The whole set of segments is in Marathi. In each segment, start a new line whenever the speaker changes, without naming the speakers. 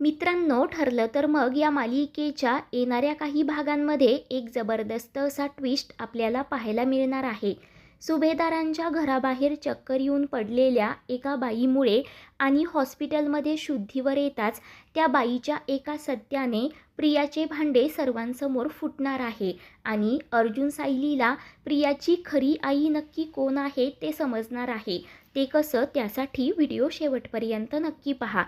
मित्रांनो ठरलं तर मग या मालिकेच्या येणाऱ्या काही भागांमध्ये एक जबरदस्त असा ट्विस्ट आपल्याला पाहायला मिळणार आहे. सुभेदारांच्या घराबाहेर चक्कर येऊन पडलेल्या एका बाईमुळे आणि हॉस्पिटलमध्ये शुद्धीवर येताच त्या बाईच्या एका सत्याने प्रियाचे भांडे सर्वांसमोर फुटणार आहे आणि अर्जुन सायलीला प्रियाची खरी आई नक्की कोण आहे ते समजणार आहे. ते कसं त्यासाठी व्हिडिओ शेवटपर्यंत नक्की पहा.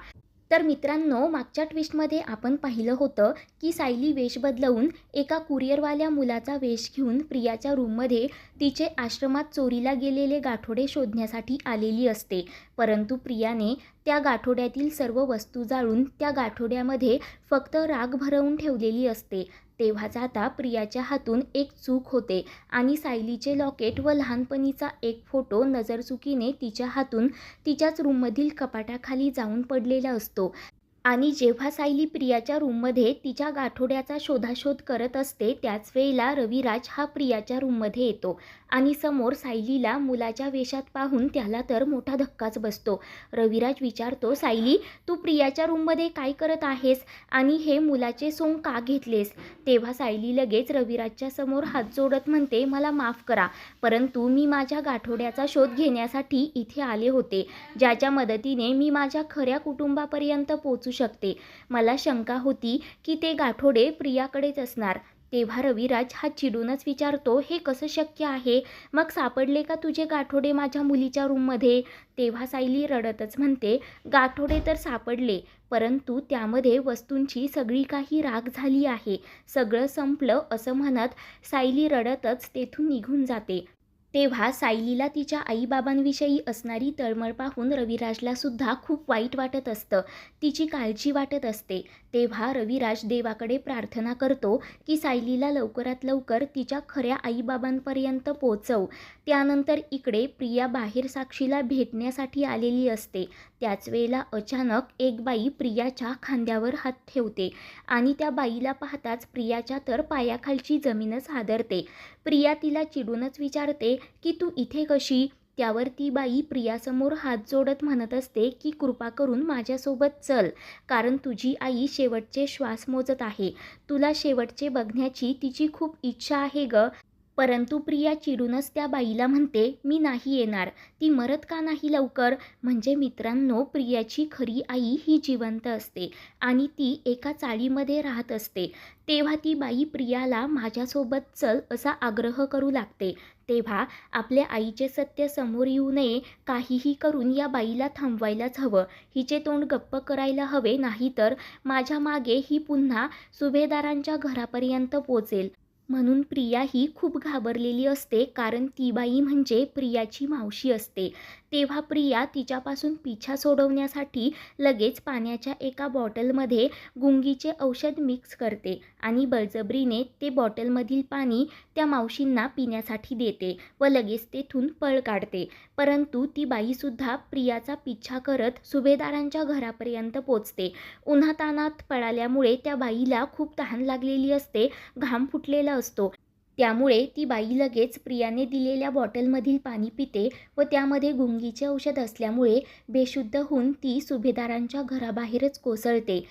तर मित्रांनो मागच्या ट्विस्टमध्ये आपण पाहिलं होतं की सायली वेश बदलवून एका कुरिअरवाल्या मुलाचा वेश घेऊन प्रियाच्या रूममध्ये तिचे आश्रमात चोरीला गेलेले गाठोडे शोधण्यासाठी आलेली असते. परंतु प्रियाने त्या गाठोड्यातील सर्व वस्तू जाळून त्या गाठोड्यामध्ये फक्त राग भरवून ठेवलेली असते. तेव्हाच आता प्रियाच्या हातून एक चूक होते आणि सायलीचे लॉकेट व लहानपणीचा एक फोटो नजरचुकीने तिच्या हातून तिच्याच रूममधील कपाटाखाली जाऊन पडलेला असतो. आणि जेव्हा सायली प्रियाच्या रूममध्ये तिच्या गाठोड्याचा शोधाशोध करत असते त्याच वेळेला रविराज हा प्रियाच्या रूममध्ये येतो आणि समोर सायलीला मुलाच्या वेशात पाहून त्याला तर मोठा धक्काच बसतो. रविराज विचारतो सायली तू प्रियाच्या रूममध्ये काय करत आहेस? आणि हे मुलाचे सोंग का घेतलेस? तेव्हा सायली लगेच रविराजच्या समोर हात जोडत म्हणते मला माफ करा परंतु मी माझ्या गाठोड्याचा शोध घेण्यासाठी इथे आले होते. ज्याच्या मदतीने मी माझ्या खऱ्या कुटुंबापर्यंत पोचू शकते. मला शंका होती की ते गाठोडे प्रियाकडेच असणार. तेव्हा रविराज हा चिडूनच विचारतो हे कसं शक्य आहे? मग सापडले का तुझे गाठोडे माझ्या मुलीच्या रूममध्ये? तेव्हा सायली रडतच म्हणते गाठोडे तर सापडले परंतु त्यामध्ये वस्तूंची सगळी काही राग झाली आहे. सगळं संपलं असं म्हणत सायली रडतच तेथून निघून जाते. तेव्हा सायलीला तिच्या आईबाबांविषयी असणारी तळमळ पाहून रविराजला सुद्धा खूप वाईट वाटत असतं. तिची काळजी वाटत असते. तेव्हा रविराज देवाकडे प्रार्थना करतो की सायलीला लवकरात लवकर तिच्या खऱ्या आईबाबांपर्यंत पोचव त्यानंतर इकडे प्रिया बाहेर साक्षीला भेटण्यासाठी आलेली असते. त्याच वेळेला अचानक एक बाई प्रियाच्या खांद्यावर हात ठेवते आणि त्या बाईला पाहताच प्रियाच्या तर पायाखालची जमीनच हादरते. प्रिया तिला चिडूनच विचारते की तू इथे कशी? त्यावर ती बाई प्रियासमोर हात जोडत म्हणत असते की कृपा करून माझ्यासोबत चल कारण तुझी आई शेवटचे श्वास मोजत आहे. तुला शेवटचे बघण्याची तिची खूप इच्छा आहे ग परंतु प्रिया चिडूनच त्या बाईला म्हणते मी नाही येणार. ती मरत का नाही लवकर? म्हणजे मित्रांनो प्रियाची खरी आई ही जिवंत असते आणि ती एका चाळीमध्ये राहत असते. तेव्हा ती बाई प्रियाला माझ्यासोबत चल असा आग्रह करू लागते. तेव्हा आपल्या आईचे सत्य समोर येऊ नये काहीही करून या बाईला थांबवायलाच हवं. हिचे तोंड गप्प करायला हवे नाहीतर माझ्या मागे ही पुन्हा सुभेदारांच्या घरापर्यंत पोचेल. म्हणून प्रिया ही खूप घाबरलेली असते कारण ती बाई म्हणजे प्रियाची मावशी असते. तेव्हा प्रिया तिच्यापासून पिछा सोडवण्यासाठी लगेच पाण्याच्या एका बॉटलमध्ये गुंगीचे औषध मिक्स करते आणि बळजबरीने ते बॉटलमधील पाणी त्या मावशींना पिण्यासाठी देते व लगेच तेथून पळ काढते. परंतु ती बाईसुद्धा प्रियाचा पिच्छा करत सुभेदारांच्या घरापर्यंत पोचते. उन्हातानात पळाल्यामुळे त्या बाईला खूप तहान लागलेली असते घाम फुटलेला असतो. त्यामुळे ती बाई लगेच प्रियाने दिलेल्या बॉटलमधील पाणी पिते व त्यामध्ये गुंगीचे औषध असल्यामुळे बेशुद्ध होऊन ती सुभेदारांच्या घराबाहेरच कोसळते.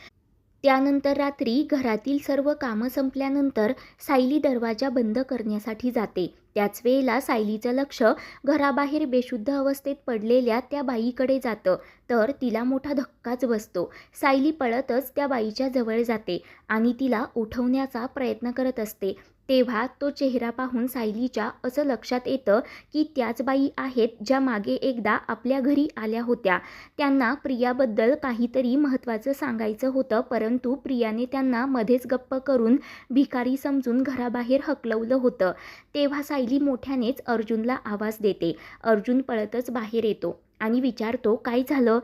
त्यानंतर रात्री घरातील सर्व कामं संपल्यानंतर सायली दरवाजा बंद करण्यासाठी जाते. त्याच वेळेला सायलीचं लक्ष घराबाहेर बेशुद्ध अवस्थेत पडलेल्या त्या बाईकडे जातं. तर तिला मोठा धक्काच बसतो. सायली पळतच त्या बाईच्या जवळ जाते आणि तिला उठवण्याचा प्रयत्न करत असते. तेव्हा तो चेहरा पाहून सायलीच्या असं लक्षात येतं की त्याच बाई आहेत ज्या मागे एकदा आपल्या घरी आल्या होत्या. त्यांना प्रियाबद्दल काहीतरी महत्त्वाचं सांगायचं होतं परंतु प्रियाने त्यांना मध्येच गप्प करून भिकारी समजून घराबाहेर हकलवलं होतं. तेव्हा सायली मोठ्यानेच अर्जुनला आवाज देते. अर्जुन पळतच बाहेर येतो आणि विचारतो काय झालं?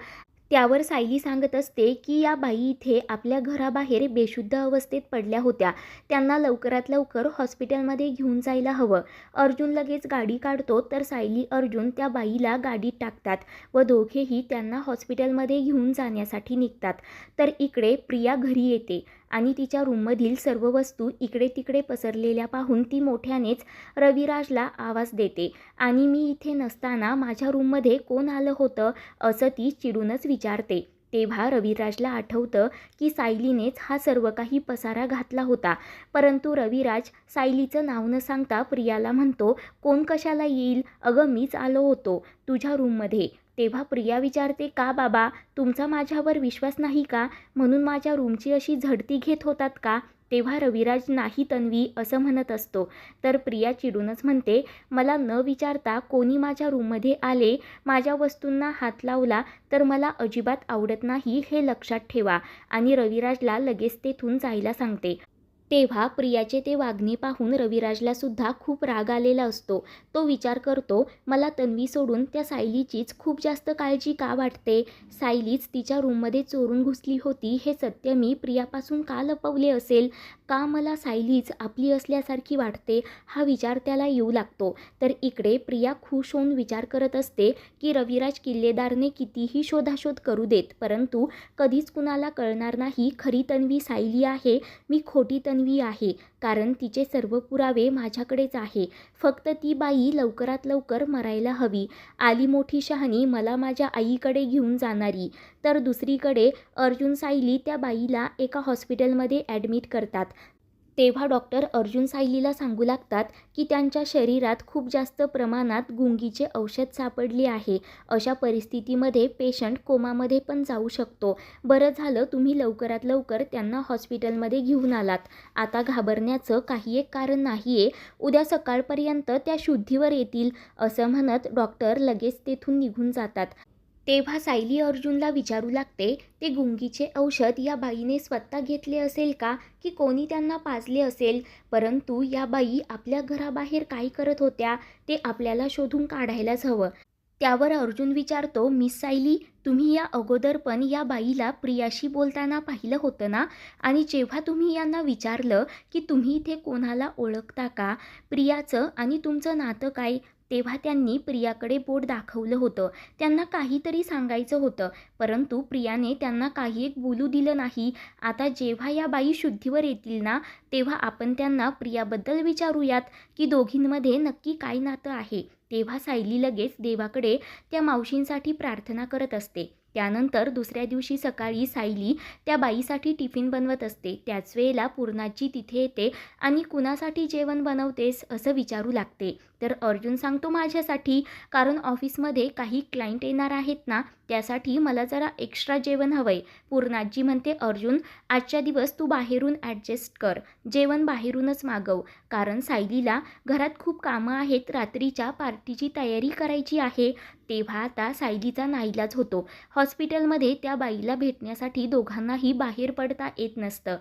त्यावर सायली सांगत असते की या बाई इथे आपल्या घराबाहेर बेशुद्ध अवस्थेत पडल्या होत्या. त्यांना लवकरात लवकर हॉस्पिटलमध्ये घेऊन जायला हवं. अर्जुन लगेच गाडी काढतो तर सायली अर्जुन त्या बाईला गाडीत टाकतात व दोघेही त्यांना हॉस्पिटलमध्ये घेऊन जाण्यासाठी निघतात. तर इकडे प्रिया घरी येते. आणि तिच्या रूममधील सर्व वस्तू इकडे तिकडे पसरलेल्या पाहून ती मोठ्यानेच रविराजला आवाज देते. आणि मी इथे नसताना माझ्या रूममध्ये कोण आलं होतं? असं ती चिडूनच विचारते. तेव्हा रविराजला आठवतं की सायलीनेच हा सर्व काही पसारा घातला होता. परंतु रविराज सायलीचं नाव न सांगता प्रियाला म्हणतो कोण कशाला येईल? अगं मीच आलो होतो तुझ्या रूममध्ये. तेव्हा प्रिया विचारते का बाबा तुमचा माझ्यावर विश्वास नाही का? म्हणून माझ्या रूमची अशी झडती घेत होतात का? तेव्हा रविराज नाही तन्वी असं म्हणत असतो. तर प्रिया चिडूनच म्हणते मला न विचारता कोणी माझ्या रूममध्ये आले माझ्या वस्तूंना हात लावला तर मला अजिबात आवडत नाही हे लक्षात ठेवा. आणि रविराजला लगेच तेथून जायला सांगते. तेव्हा प्रियाचे ते वागणे पाहून रविराजला सुद्धा खूप राग आलेला असतो. तो विचार करतो मला तन्वी सोडून त्या सायलीचीच खूप जास्त काळजी का वाटते? सायलीच तिच्या रूममध्ये चोरून घुसली होती हे सत्य मी प्रियापासून का लपवले असेल? का मला सायलीच आपली असल्यासारखी वाटते हा विचार त्याला येऊ लागतो. तर इकडे प्रिया खुश होऊन विचार करत असते की रविराज किल्लेदारने कितीही शोधाशोध करू देत परंतु कधीच कुणाला कळणार नाही खरी तन्वी सायली आहे मी खोटी तन्वी आहे. कारण तिचे सर्व पुरावे माझ्याकडेच आहे. फक्त ती बाई लवकरात लवकर मरायला हवी. आली मोठी शहाणी मला माझ्या आईकडे घेऊन जाणारी. तर दुसरीकडे अर्जुन सायली त्या बाईला एका हॉस्पिटलमध्ये ॲडमिट करतात. तेव्हा डॉक्टर अर्जुन सायलीला सांगू लागतात की त्यांच्या शरीरात खूप जास्त प्रमाणात गुंगीचे औषध सापडले आहे. अशा परिस्थितीमध्ये पेशंट कोमामध्ये पण जाऊ शकतो. बरं झालं तुम्ही लवकरात लवकर त्यांना हॉस्पिटलमध्ये घेऊन आलात. आता घाबरण्याचं काही एक कारण नाही आहे उद्या सकाळपर्यंत त्या शुद्धीवर येतील असं म्हणत डॉक्टर लगेच तेथून निघून जातात. तेव्हा सायली अर्जुनला विचारू लागते ते गुंगीचे औषध या बाईने स्वतः घेतले असेल का? की कोणी त्यांना पाजले असेल? परंतु या बाई आपल्या घराबाहेर काय करत होत्या ते आपल्याला शोधून काढायलाच हवं. त्यावर अर्जुन विचारतो मिस सायली तुम्ही या अगोदर पण या बाईला प्रियाशी बोलताना पाहिलं होतं ना? आणि जेव्हा तुम्ही यांना विचारलं की तुम्ही इथे कोणाला ओळखता का? प्रियाचं आणि तुमचं नातं काय? तेव्हा त्यांनी प्रियाकडे बोट दाखवलं होतं. त्यांना काहीतरी सांगायचं होतं. परंतु प्रियाने त्यांना काही एक बोलू दिलं नाही. आता जेव्हा या बाई शुद्धीवर येतील ना तेव्हा आपण त्यांना प्रियाबद्दल विचारूयात की दोघींमध्ये नक्की काय नातं आहे. तेव्हा सायली लगेच देवाकडे त्या मावशींसाठी प्रार्थना करत असते. त्यानंतर दुसऱ्या दिवशी सकाळी सायली त्या बाईसाठी टिफिन बनवत असते. त्याच वेळेला पूर्णाची तिथे येते आणि कुणासाठी जेवण बनवतेस असं विचारू लागते. तर अर्जुन सांगतो माझ्यासाठी कारण ऑफिसमध्ये काही क्लायंट येणार आहेत ना त्यासाठी मला जरा एक्स्ट्रा जेवण हवं आहे पूर्णाजी म्हणते अर्जुन आजच्या दिवस तू बाहेरून ॲडजस्ट कर. जेवण बाहेरूनच मागव. कारण सायलीला घरात खूप कामं आहेत. रात्रीच्या पार्टीची तयारी करायची आहे. तेव्हा आता सायलीचा नाईलाज होतो. हॉस्पिटलमध्ये त्या बाईला भेटण्यासाठी दोघांनाही बाहेर पडता येत नसतं.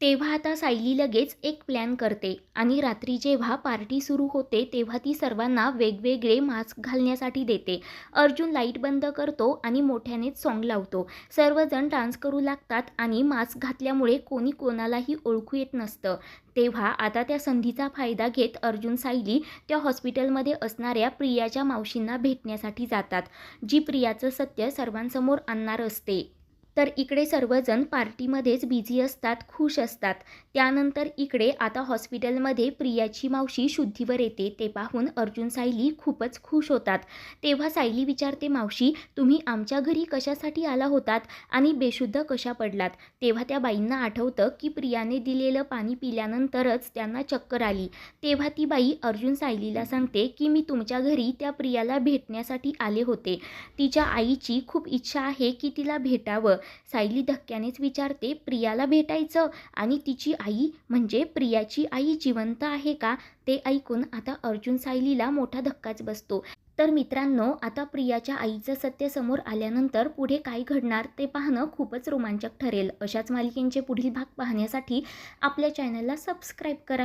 तेव्हा आता सायली लगेच एक प्लॅन करते आणि रात्री जेव्हा पार्टी सुरू होते तेव्हा ती सर्वांना वेगवेगळे मास्क घालण्यासाठी देते. अर्जुन लाइट बंद करतो आणि मोठ्यानेच सॉन्ग लावतो. सर्वजण डान्स करू लागतात आणि मास्क घातल्यामुळे कोणी कोणालाही ओळखू येत नसतं. तेव्हा आता त्या संधीचा फायदा घेत अर्जुन सायली त्या हॉस्पिटलमध्ये असणाऱ्या प्रियाच्या मावशींना भेटण्यासाठी जातात जी प्रियाचं सत्य सर्वांसमोर आणणार असते. तर इकडे सर्वजण पार्टीमध्येच बिझी असतात खुश असतात. त्यानंतर इकडे आता हॉस्पिटलमध्ये प्रियाची मावशी शुद्धीवर येते ते पाहून अर्जुन सायली खूपच खुश होतात. तेव्हा सायली विचारते मावशी तुम्ही आमच्या घरी कशासाठी आला होतात आणि बेशुद्ध कशा पडलात? तेव्हा त्या बाईंना आठवतं की प्रियाने दिलेलं पाणी पिल्यानंतरच त्यांना चक्कर आली. तेव्हा ती बाई अर्जुन सायलीला सांगते की मी तुमच्या घरी त्या प्रियाला भेटण्यासाठी आले होते. तिच्या आईची खूप इच्छा आहे की तिला भेटावं. सायली धक्क्यानेच विचारते प्रियाला भेटायचं? आणि तिची आई? म्हणजे प्रियाची आई जिवंत आहे का? ते ऐकून आता अर्जुन सायलीला मोठा धक्काच बसतो. तर मित्रांनो आता प्रियाच्या आईचं सत्य समोर आल्यानंतर पुढे काय घडणार ते पाहणं खूपच रोमांचक ठरेल. अशाच मालिकेंचे पुढील भाग पाहण्यासाठी आपल्या चॅनलला सबस्क्राईब करा.